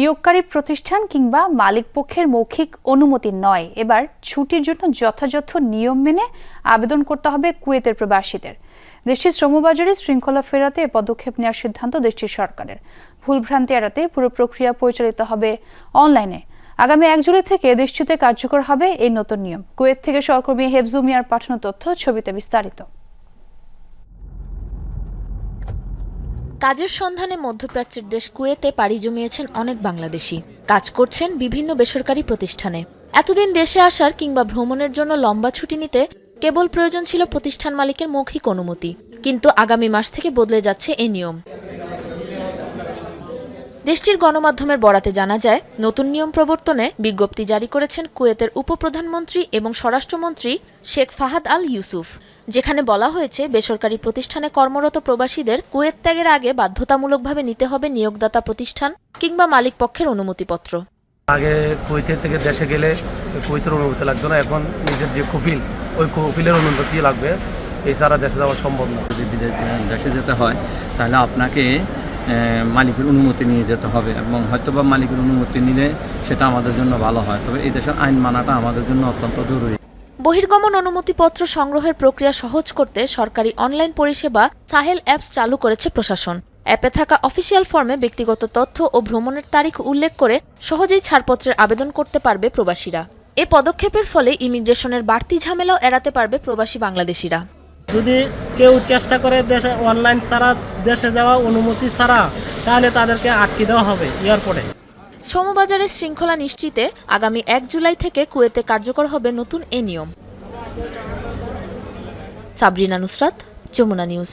নিয়োগকারী প্রতিষ্ঠান কিংবা মালিক পক্ষের মৌখিক অনুমতি নয়। এবার ছুটির জন্য যথাযথ নিয়ম মেনে আবেদন করতে হবে কুয়েতের প্রবাসীদের। দেশটির শ্রমবাজারে শৃঙ্খলা ফেরাতে পদক্ষেপ নেওয়ার সিদ্ধান্ত দেশটির সরকারের। ভুলভ্রান্তি এড়াতে পুরো প্রক্রিয়া পরিচালিত হবে অনলাইনে। আগামী এক জুলাই থেকে দেশটিতে কার্যকর হবে এই নতুন নিয়ম। কুয়েত থেকে সহকর্মী হেফজু মিয়ার পাঠানো তথ্য ছবিতে বিস্তারিত। কাজের সন্ধানে মধ্যপ্রাচ্যের দেশ কুয়েতে পাড়ি জমিয়েছেন অনেক বাংলাদেশি। কাজ করছেন বিভিন্ন বেসরকারি প্রতিষ্ঠানে। এতদিন দেশে আসার কিংবা ভ্রমণের জন্য লম্বা ছুটি নিতে কেবল প্রয়োজন ছিল প্রতিষ্ঠান মালিকের মৌখিক অনুমতি। কিন্তু আগামী মাস থেকে বদলে যাচ্ছে এ নিয়ম। দেশটির গণমাধ্যমের বরাতে জানা যায় নতুন নিয়ম প্রবর্তনে বিজ্ঞপ্তি জারি করেছেন কুয়েতের উপপ্রধানমন্ত্রী এবং স্বরাষ্ট্রমন্ত্রী শেখ ফাহাদ আল ইউসুফ যেখানে বলা হয়েছে বেসরকারি প্রতিষ্ঠানে কর্মরত প্রবাসীদের কুয়েত ত্যাগের আগে বাধ্যতামূলকভাবে নিতে হবে নিয়োগদাতা প্রতিষ্ঠান কিংবা মালিক পক্ষের অনুমতিপত্র। আগে কুয়েতের থেকে দেশে গেলে কুয়েতের অনুমতি লাগতো না এখন নিজের যে কফিল ওই কফিলের অনুমতি লাগবে। এছাড়া দেশে যাওয়া সম্ভব না। যদি দেশে যেতে হয় তাহলে আপনাকে মালিকের অনুমতি নিয়ে যেতে হবে এবং হয়তো বা মালিকের অনুমতি নিলে সেটা আমাদের জন্য ভালো হয়। তবে এই দেশের আইন মানাটা আমাদের জন্য অত্যন্ত জরুরি। বহির্গমন অনুমতিপত্র সংগ্রহের প্রক্রিয়া সহজ করতে সরকারি অনলাইন পরিষেবা সাহেল অ্যাপস চালু করেছে প্রশাসন। অ্যাপে থাকা অফিসিয়াল ফর্মে ব্যক্তিগত তথ্য ও ভ্রমণের তারিখ উল্লেখ করে সহজেই ছাড়পত্রের আবেদন করতে পারবে প্রবাসীরা। এ পদক্ষেপের ফলে ইমিগ্রেশনের বাড়তি ঝামেলাও এড়াতে পারবে প্রবাসী বাংলাদেশিরা। যদি কেউ চেষ্টা করে দেশে অনলাইন ছাড়া, দেশে যাওয়া অনুমতি ছাড়া, তাহলে তাদেরকে আটকে দেওয়া হবে এয়ারপোর্টে। শ্রমবাজারের শৃঙ্খলা নিশ্চিতে আগামী এক জুলাই থেকে কুয়েতে কার্যকর হবে নতুন এ নিয়ম। সাবরিনা নুসরাত, যমুনা নিউজ।